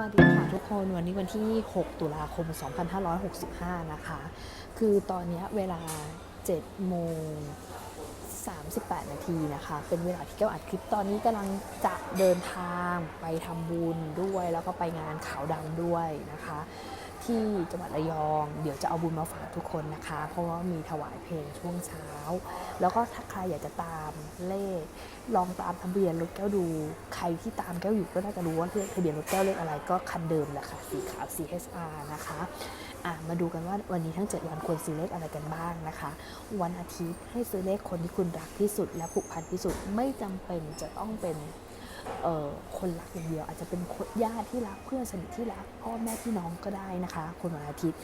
วัสดีค่ะทุกคนวันนี้วันที่ 6 ตุลาคม 2565 นะคะ คือตอนนี้เวลา 7 โมง 38 นาทีนะคะ เป็นเวลาที่แก้วอัดคลิปตอนนี้กำลังจะเดินทางไปทำบุญด้วย แล้วก็ไปงานขาวดำด้วยนะคะ ที่จังหวัดระยอง เดี๋ยวจะเอาบุญมาฝากทุกคนนะคะ เพราะว่ามีถวายเพลงช่วงเช้า แล้วก็ถ้าใครอยากจะตามเลข ลองตามทะเบียนรถแก้วดู ใครที่ตามแก้วอยู่ก็น่าจะรู้ว่าเลขทะเบียนรถแก้วเลขอะไรก็คันเดิมแหละค่ะสีขาว CHR นะคะอะมาดูกันว่าวันนี้ทั้ง 7 วันควรซื้อเลขอะไรกันบ้างนะคะ วันอาทิตย์ให้ซื้อเลขคนที่คุณรักที่สุดและผูกพันที่สุดไม่จำเป็นจะต้องเป็น คนรักอย่างเดียวอาจจะเป็นคนญาติที่รักเพื่อนสนิทที่รักพ่อแม่พี่น้องก็ได้นะคะ คนวันอาทิตย์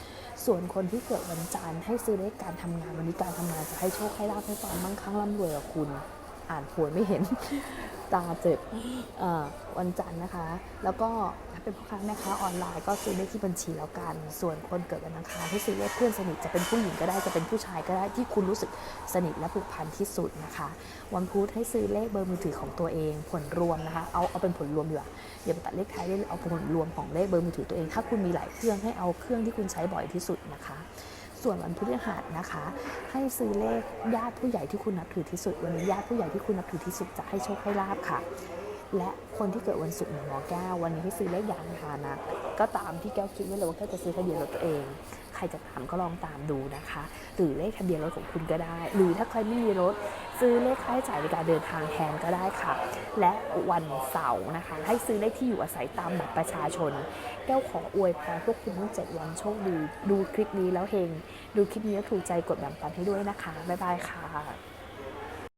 ส่วนคนที่เกิดวันจันทร์ให้ซื้อเลขการทำงานวันนี้การทำงานจะให้โชคให้ลาภให้ความมั่งคั่งร่ำรวยกับคุณ อ่านหวยไม่เห็นตาเจ็บวันจันทร์นะคะ แล้วก็ถ้าเป็นพ่อค้าแม่ค้าออนไลน์ก็ซื้อเลขที่บัญชีแล้วกัน ส่วนคนเกิดวันอังคารให้ซื้อเลขเพื่อนสนิทจะเป็นผู้หญิงก็ได้จะเป็นผู้ชายก็ได้ที่คุณรู้สึกสนิทและผูกพันที่สุดนะคะ วันพุธให้ซื้อเลขเบอร์มือถือของตัวเองผลรวมนะคะ เอาเอาเป็นผลรวมดีกว่าอย่าไปตัดเลขท้ายเลขเอาผลรวมของเลขเบอร์มือถือตัวเอง ถ้าคุณมีหลายเครื่องให้เอาเครื่องที่คุณใช้บ่อยที่สุดนะคะ ส่วนวันพฤหัสนะคะ ให้ซื้อเลขญาติผู้ใหญ่ที่คุณนับถือที่สุด วันนี้ญาติผู้ใหญ่ที่คุณนับถือที่สุดจะให้โชคให้ลาบค่ะ และคนที่เกิดวันศุกร์หมอนหมอแก้ววันนี้ให้ซื้อเลขยานพาหนะ ก็ตามที่แก้วคิดไว้เลยว่าแก้วจะซื้อทะเบียนรถตัวเอง ใครจะตามก็ลองตามดูนะคะ หรือเลขทะเบียนรถของคุณก็ได้ หรือถ้าใครไม่มีรถ ซื้อเลขค่าใช้จ่ายในการเดินทางแทนก็ได้ค่ะ และวันเสาร์นะคะ ให้ซื้อเลขที่อยู่อาศัยตามบัตรประชาชน แก้วขออวยพรพวกคุณทั้งเจ็ดวันโชคดีดูคลิปนี้แล้วเฮงดูคลิปนี้ถูกใจกดแบ่งปันให้ด้วยนะคะบ๊ายบายค่ะ